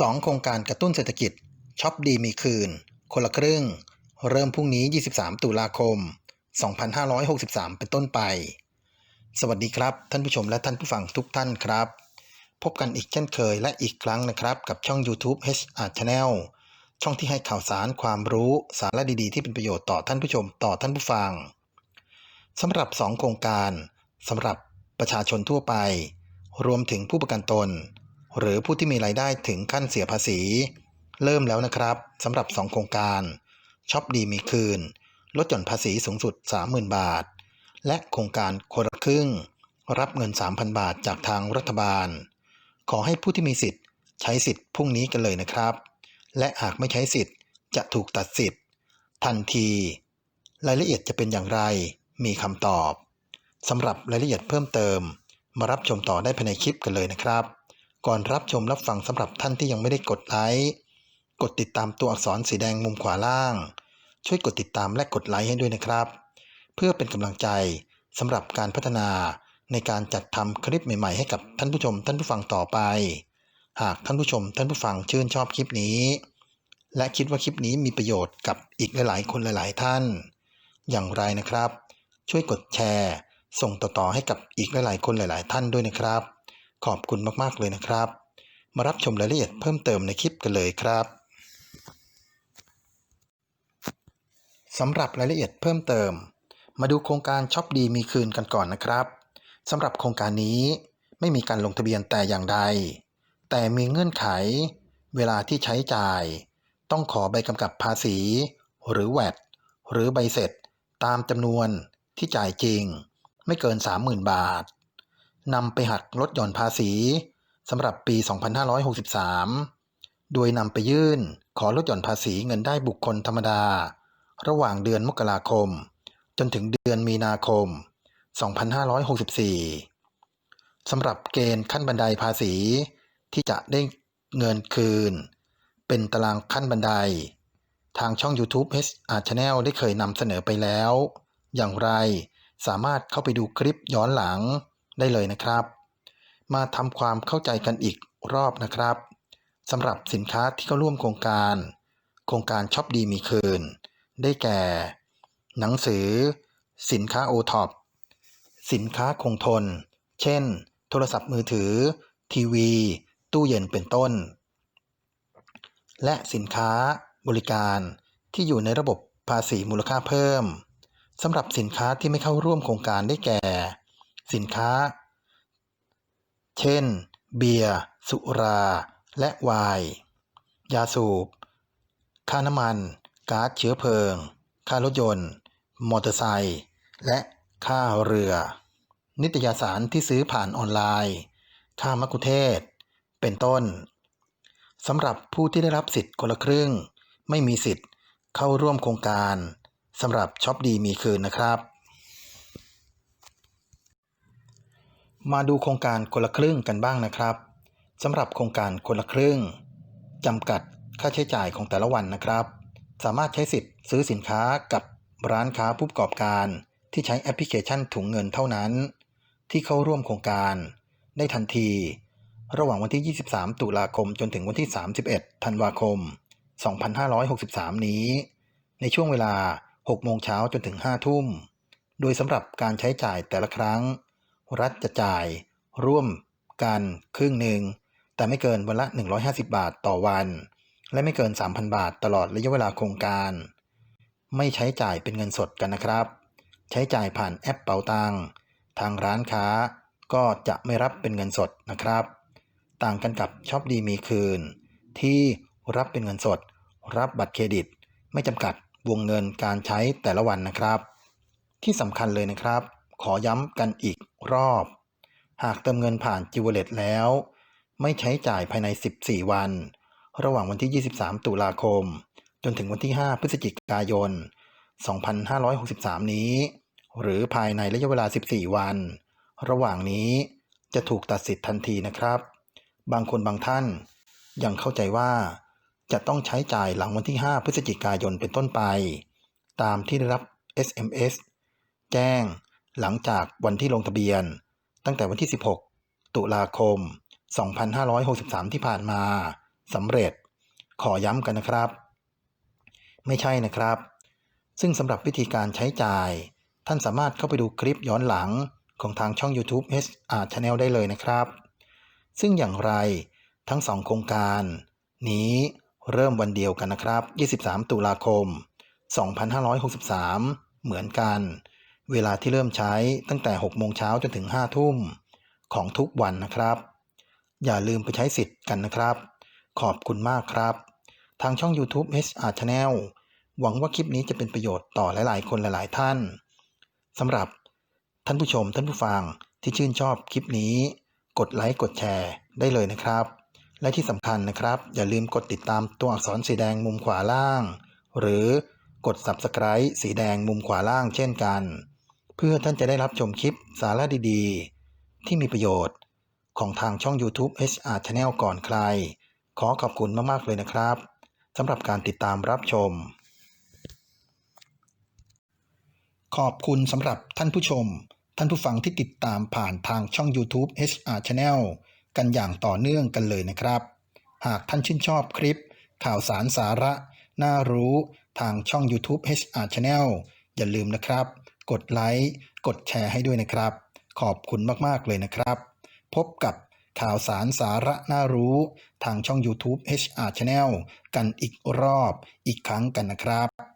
2 โครงการกระตุ้นเศรษฐกิจช็อปดีมีคืน คนละครึ่ง เริ่มพรุ่งนี้ 23 ตุลาคม 2563 เป็นต้นไป สวัสดีครับท่านผู้ชมและท่านผู้ฟังทุกท่านครับ พบกันอีกเช่นเคยและอีกครั้งนะครับ กับช่อง YouTube HR Channel ช่องที่ให้ข่าวสารความรู้สาระดีๆ ที่เป็นประโยชน์ต่อท่านผู้ชมต่อท่านผู้ฟังสำหรับ 2 โครงการสำหรับประชาชนทั่วไป รวมถึงผู้ประกันตน หรือผู้ที่มีรายได้ถึงขั้นเสียภาษี เริ่มแล้วนะครับสำหรับ 2 โครงการช็อปดีมีคืน ลดหย่อนภาษีสูงสุด 30,000 บาท และโครงการคนละครึ่ง รับเงิน 3,000 บาทจากทางรัฐบาล ขอให้ผู้ที่มีสิทธิ์ใช้สิทธิ์พรุ่งนี้กันเลยนะครับ และหากไม่ใช้สิทธิ์จะถูกตัดสิทธิ์ ทันที รายละเอียดจะเป็นอย่างไร มีคำตอบสำหรับรายละเอียดเพิ่มเติม มารับชมต่อได้ภายในคลิปกันเลยนะครับ ก่อนรับชมรับฟังสำหรับท่านที่ยังไม่ได้กดไลค์กดติดตามตัวอักษรสีแดงมุมขวาล่าง ช่วยกดติดตามและกดไลค์ให้ด้วยนะครับ เพื่อเป็นกำลังใจสำหรับการพัฒนาในการจัดทำคลิปใหม่ๆ ให้กับท่านผู้ชมท่านผู้ฟังต่อไป หากท่านผู้ชมท่านผู้ฟังชื่นชอบคลิปนี้ และคิดว่าคลิปนี้มีประโยชน์กับอีกหลายๆ คนหลาย ๆ ท่าน อย่างไรนะครับ ช่วยกดแชร์ ส่งต่อๆให้กับอีกหลายๆ คนหลาย ๆ ท่านด้วยนะครับ ขอบคุณมากๆเลยนะครับ มารับชมรายละเอียดเพิ่มเติมในคลิปกันเลยครับสำหรับรายละเอียดเพิ่มเติม มาดูโครงการช็อปดีมีคืนกันก่อนนะครับสำหรับโครงการนี้ไม่มีการลงทะเบียนแต่อย่างใด แต่มีเงื่อนไข เวลาที่ใช้จ่าย ต้องขอใบกำกับภาษี หรือแวดหรือใบเสร็จ ตามจำนวนที่จ่ายจริง ไม่เกิน 30,000 บาท นำไปหักลดหย่อนภาษีสำหรับปี 2563 โดยนำไปยื่นขอลดหย่อนภาษีเงินได้บุคคลธรรมดา ระหว่างเดือนมกราคม จนถึงเดือนมีนาคม 2564 สำหรับเกณฑ์ขั้นบันไดภาษีที่จะได้เงินคืน เป็นตารางขั้นบันได ทางช่อง YouTube HR Channel ได้เคยนำเสนอไปแล้ว อย่างไรสามารถเข้าไปดูคลิปย้อนหลัง ได้เลยนะครับ มาทำความเข้าใจกันอีกรอบนะครับสำหรับสินค้าที่เข้าร่วมโครงการ โครงการช็อปดีมีคืน ได้แก่ หนังสือ สินค้าโอท็อปสินค้าคงทน เช่น โทรศัพท์มือถือ ทีวี ตู้เย็นเป็นต้น และสินค้าบริการที่อยู่ในระบบภาษีมูลค่าเพิ่มสำหรับสินค้าที่ไม่เข้าร่วมโครงการได้แก่ สินค้า เช่น เบียร์ สุรา และไวน์ยาสูบ ค่าน้ำมัน ก๊าซเชื้อเพลิง ค่ารถยนต์ มอเตอร์ไซค์ และค่าเรือ นิตยสารที่ซื้อผ่านออนไลน์ ค่ามักคุเทศ เป็นต้น สำหรับผู้ที่ได้รับสิทธิ์คนละครึ่ง ไม่มีสิทธิ์เข้าร่วมโครงการสำหรับช็อปดีมีคืนนะครับ มาดูโครงการคนละครึ่งกันบ้างนะครับสำหรับโครงการคนละครึ่งจำกัดค่าใช้จ่ายของแต่ละวันนะครับ สามารถใช้สิทธิ์ซื้อสินค้ากับร้านค้าผู้ประกอบการที่ใช้แอปพลิเคชันถุงเงินเท่านั้น ที่เข้าร่วมโครงการ ได้ทันที ระหว่างวันที่ 23 ตุลาคมจนถึงวันที่ 31 ธันวาคม 2563 นี้ ในช่วงเวลา 6 โมงเช้าจนถึง 5 ทุ่ม โดยสำหรับการใช้จ่ายแต่ละครั้ง รัฐจะจ่าย ร่วมกันครึ่งหนึ่ง แต่ไม่เกินวันละ 150 บาทต่อวัน และไม่เกิน 3,000 บาทตลอดระยะเวลาโครงการ ไม่ใช้จ่ายเป็นเงินสดกันนะครับ ใช้จ่ายผ่านแอปเป๋าตังทางร้านค้าก็จะไม่รับเป็นเงินสดนะครับ ต่างกันกับช็อปดีมีคืน ที่รับเป็นเงินสด รับบัตรเครดิต ไม่จำกัดวงเงินการใช้แต่ละวันนะครับ ที่สำคัญเลยนะครับ ขอย้ำกันอีกรอบ หากเติมเงินผ่านจิวเวลตแล้ว ไม่ใช้จ่ายภายใน 14 วัน ระหว่างวันที่ 23 ตุลาคม จนถึงวันที่ 5 พฤศจิกายน 2563 นี้ หรือภายในระยะเวลา 14 วัน ระหว่างนี้จะถูกตัดสิทธิ์ทันทีนะครับ บางคนบางท่านยังเข้าใจว่าจะต้องใช้จ่ายหลังวันที่ 5 พฤศจิกายนเป็นต้นไป ตามที่ได้รับ SMS แจ้ง หลังจากวันที่ลงทะเบียน ตั้งแต่วันที่ 16 ตุลาคม 2563 ที่ผ่านมาสำเร็จ ขอย้ำกันนะครับ ไม่ใช่นะครับ ซึ่งสำหรับวิธีการใช้จ่าย ท่านสามารถเข้าไปดูคลิปย้อนหลังของทางช่อง YouTube HR Channel ได้เลยนะครับ ซึ่งอย่างไรทั้งสองโครงการ นี้เริ่มวันเดียวกันนะครับ 23 ตุลาคม 2563 เหมือนกัน เวลาที่เริ่มใช้ตั้งแต่ 6 โมงเช้าจนถึง 5 ทุ่มของทุกวันนะครับ อย่าลืมไปใช้สิทธิ์กันนะครับ ขอบคุณมากครับ ทางช่อง YouTube HR Channel หวังว่าคลิปนี้จะเป็นประโยชน์ต่อหลาย ๆ คนหลาย ๆ ท่านสำหรับท่านผู้ชมท่านผู้ฟังที่ชื่นชอบคลิปนี้ กดไลค์กดแชร์ได้เลยนะครับ และที่สำคัญนะครับ อย่าลืมกดติดตามตัวอักษรสีแดงมุมขวาล่าง หรือกด Subscribe สีแดงมุมขวาล่างเช่นกัน เพื่อท่านจะได้รับชมคลิปสาระดีๆ ที่มีประโยชน์ของทางช่อง YouTube HR Channel ก่อนใคร ขอขอบคุณมาก ๆ เลยนะครับสำหรับการติดตามรับชม ขอบคุณสำหรับท่านผู้ชม ท่านผู้ฟังที่ติดตามผ่านทางช่อง YouTube HR Channel กันอย่างต่อเนื่องกันเลยนะครับ หากท่านชื่นชอบคลิป ข่าวสารสาระ น่ารู้ทางช่อง YouTube HR Channel อย่าลืมนะครับ กดไลค์ กดแชร์ให้ด้วยนะครับ ขอบคุณมาก ๆ เลยนะครับ พบกับข่าวสารสาระน่ารู้ ทางช่อง YouTube HR Channel กันอีกรอบอีกครั้งกันนะครับ